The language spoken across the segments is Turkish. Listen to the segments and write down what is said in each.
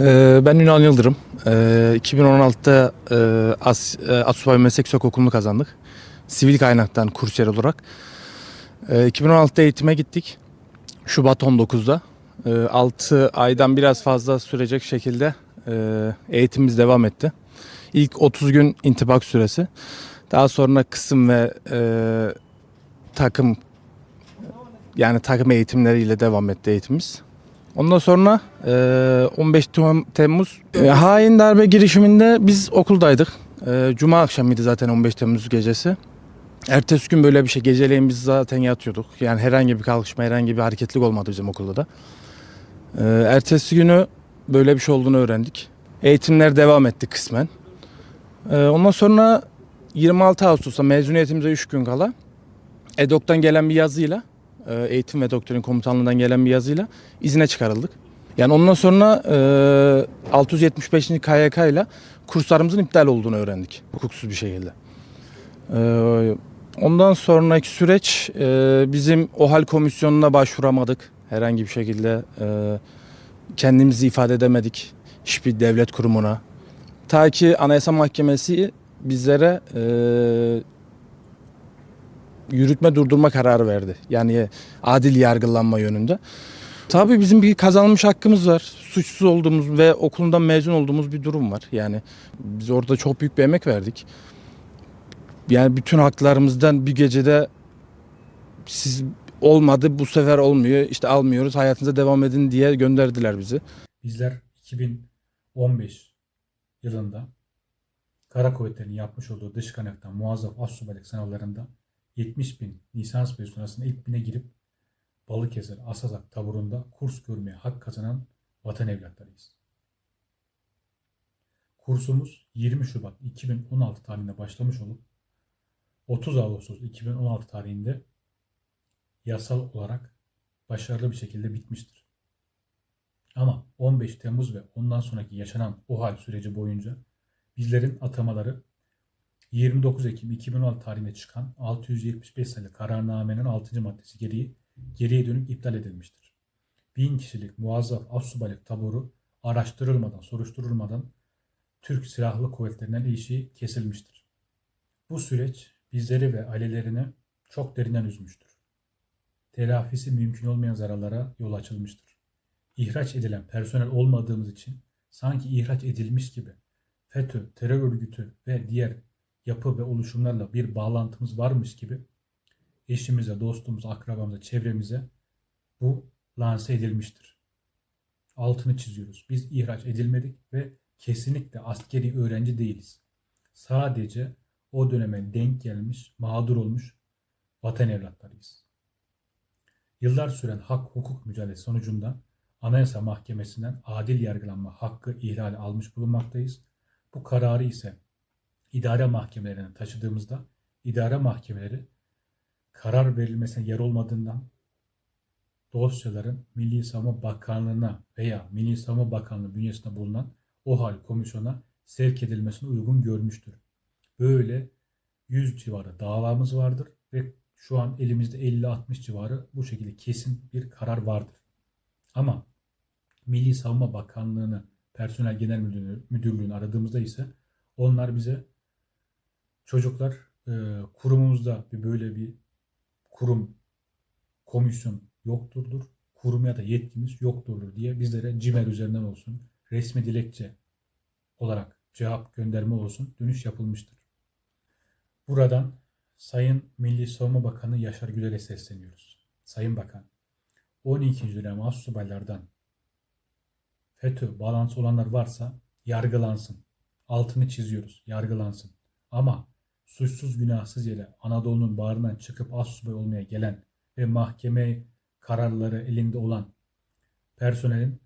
Ee, ben Ünal Yıldırım. Ee, 2016'da e, As, e, Asubay Meslek Yüksek Okulu'nu kazandık. Sivil kaynaktan kursiyer olarak. Ee, 2016'da eğitime gittik. Şubat 19'da. Ee, 6 aydan biraz fazla sürecek şekilde e, eğitimimiz devam etti. İlk 30 gün intibak süresi. Daha sonra kısım ve takım yani takım eğitimleriyle devam etti eğitimimiz. Ondan sonra e, 15 Tem- Temmuz e, hain darbe girişiminde biz okuldaydık. E, Cuma akşamıydı zaten 15 Temmuz gecesi. Ertesi gün böyle bir şey geceleyin biz zaten yatıyorduk. Yani herhangi bir kalkışma, herhangi bir hareketlik olmadı bizim okulda da. E, ertesi günü böyle bir şey olduğunu öğrendik. Eğitimler devam etti kısmen. E, ondan sonra 26 Ağustos'ta mezuniyetimize 3 gün kala EDOK'tan gelen bir yazıyla e, eğitim ve doktrin komutanlığından gelen bir yazıyla izine çıkarıldık. Yani ondan sonra e, 675. KYK ile kurslarımızın iptal olduğunu öğrendik hukuksuz bir şekilde. E, ondan sonraki süreç e, bizim OHAL komisyonuna başvuramadık herhangi bir şekilde. E, kendimizi ifade edemedik hiçbir devlet kurumuna. Ta ki Anayasa Mahkemesi bizlere e, yürütme durdurma kararı verdi. Yani adil yargılanma yönünde. Tabii bizim bir kazanılmış hakkımız var. Suçsuz olduğumuz ve okulundan mezun olduğumuz bir durum var. Yani biz orada çok büyük bir emek verdik. Yani bütün haklarımızdan bir gecede siz olmadı bu sefer olmuyor işte almıyoruz hayatınıza devam edin diye gönderdiler bizi. Bizler 2015 yılında Kara Kuvvetleri'nin yapmış olduğu dış kaynaktan muazzaf astsubaylık sınavlarında 70 bin lisans mezunu arasında ilk bine girip Balıkesir Asazak taburunda kurs görmeye hak kazanan vatan evlatlarıyız. Kursumuz 20 Şubat 2016 tarihinde başlamış olup 30 Ağustos 2016 tarihinde yasal olarak başarılı bir şekilde bitmiştir. Ama 15 Temmuz ve ondan sonraki yaşanan OHAL süreci boyunca bizlerin atamaları 29 Ekim 2016 tarihinde çıkan 675 sayılı kararnamenin 6. maddesi gereği geriye dönük iptal edilmiştir. 1000 kişilik muazzaf assubaylık taburu araştırılmadan, soruşturulmadan Türk Silahlı Kuvvetleri'nden ilişiği kesilmiştir. Bu süreç bizleri ve ailelerini çok derinden üzmüştür. Telafisi mümkün olmayan zararlara yol açılmıştır. İhraç edilen personel olmadığımız için sanki ihraç edilmiş gibi FETÖ, terör örgütü ve diğer yapı ve oluşumlarla bir bağlantımız varmış gibi eşimize, dostumuza, akrabamıza, çevremize bu lanse edilmiştir. Altını çiziyoruz. Biz ihraç edilmedik ve kesinlikle askeri öğrenci değiliz. Sadece o döneme denk gelmiş, mağdur olmuş vatan evlatlarıyız. Yıllar süren hak hukuk mücadelesi sonucunda Anayasa Mahkemesi'nden adil yargılanma hakkı ihlali almış bulunmaktayız. Bu kararı ise idare mahkemelerine taşıdığımızda idare mahkemeleri karar verilmesine yer olmadığından dosyaların Milli Savunma Bakanlığı'na veya Milli Savunma Bakanlığı bünyesinde bulunan OHAL komisyona sevk edilmesini uygun görmüştür. Böyle 100 civarı davamız vardır ve şu an elimizde 50-60 civarı bu şekilde kesin bir karar vardır. Ama Milli Savunma Bakanlığı'nı Personel Genel Müdürlüğü, Müdürlüğü'nü aradığımızda ise onlar bize çocuklar e, kurumumuzda bir böyle bir kurum, komisyon yokturdur. Kurmaya da yetkimiz yokturdur diye bizlere CİMER üzerinden olsun, resmi dilekçe olarak cevap gönderme olsun dönüş yapılmıştır. Buradan Sayın Milli Savunma Bakanı Yaşar Güler'e sesleniyoruz. Sayın Bakan, 12. dönem astsubaylardan FETÖ bağlantısı olanlar varsa yargılansın. Altını çiziyoruz, yargılansın. Ama suçsuz günahsız yere Anadolu'nun bağrından çıkıp asubay olmaya gelen ve mahkeme kararları elinde olan personelin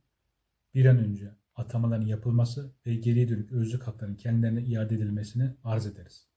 bir an önce atamaların yapılması ve geriye dönük özlük haklarının kendilerine iade edilmesini arz ederiz.